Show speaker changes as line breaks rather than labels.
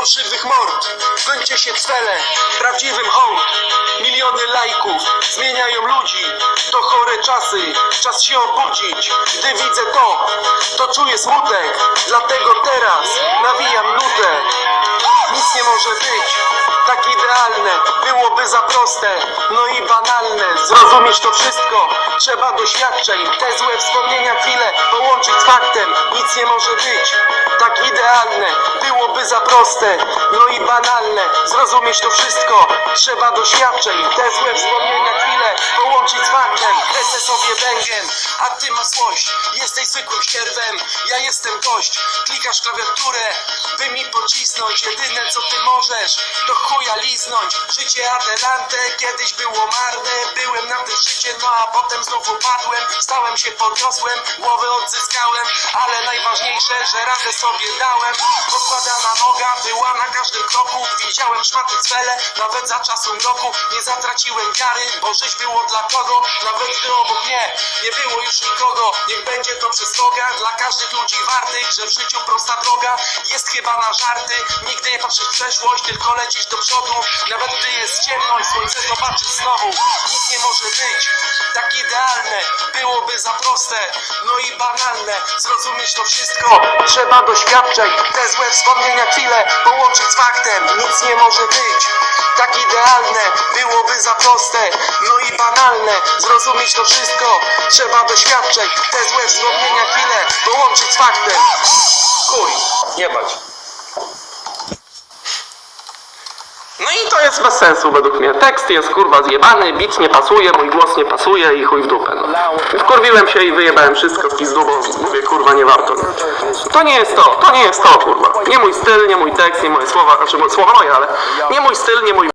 fałszywych mord. Gońcie się cwele, prawdziwym hołd. Miliony lajków zmieniają ludzi. To chore czasy, czas się obudzić. Gdy widzę to, to czuję smutek. Dlatego teraz nawijam nutę. Nic nie może być tak idealne. Byłoby za proste, no i banalne. Zrozumieć to wszystko, trzeba doświadczeń. Te złe wspomnienia chwile połączyć z faktem. Nic nie może być tak idealne Byłoby za proste, no i banalne. Zrozumieć to wszystko, trzeba doświadczeń. Te złe wspomnienia Lecę sobie węgiem, a ty masz złość. Jesteś zwykłym sierwem, ja jestem gość. Klikasz klawiaturę, by mi pocisnąć. Jedyne co ty możesz, to chuja liznąć. Życie adelante kiedyś było marne. Byłem na tym szczycie, no a potem znowu padłem. Stałem się, podniosłem, głowę odzyskałem. Ale najważniejsze, że radę sobie dałem. Podkładana noga była na każdym kroku. Widziałem szmaty cwele, nawet za czasem roku. Nie zatraciłem wiary, bo żyć było dla kogo. Nawet gdy mnie nie było już nikogo. Niech będzie to przestroga dla każdych ludzi wartych Że w życiu prosta droga. Jest chyba na żarty. Nigdy nie patrzysz w przeszłość, tylko lecisz do przodu. Nawet gdy jest ciemność, słońce zobaczysz znowu. Nic nie może być tak idealne. Byłoby za proste, no i banalne. Zrozumieć to wszystko, trzeba doświadczeń. Te złe wspomnienia chwile połączyć z faktem. Nic nie może być tak idealne Byłoby za proste, no i banalne. Zrozumieć to wszystko, trzeba doświadczeń. Te złe wspomnienia chwile połączyć z faktem. Chuj, jebać no i to jest bez sensu według mnie. Tekst jest kurwa zjebany, beat nie pasuje, mój głos nie pasuje i chuj w dupę. No. Wkurwiłem się i wyjebałem wszystko w pizdu, bo mówię kurwa nie warto. No. To nie jest to, to nie jest to kurwa. Nie mój styl, nie mój tekst, nie moje słowa, znaczy słowa moje, ale nie mój styl, nie mój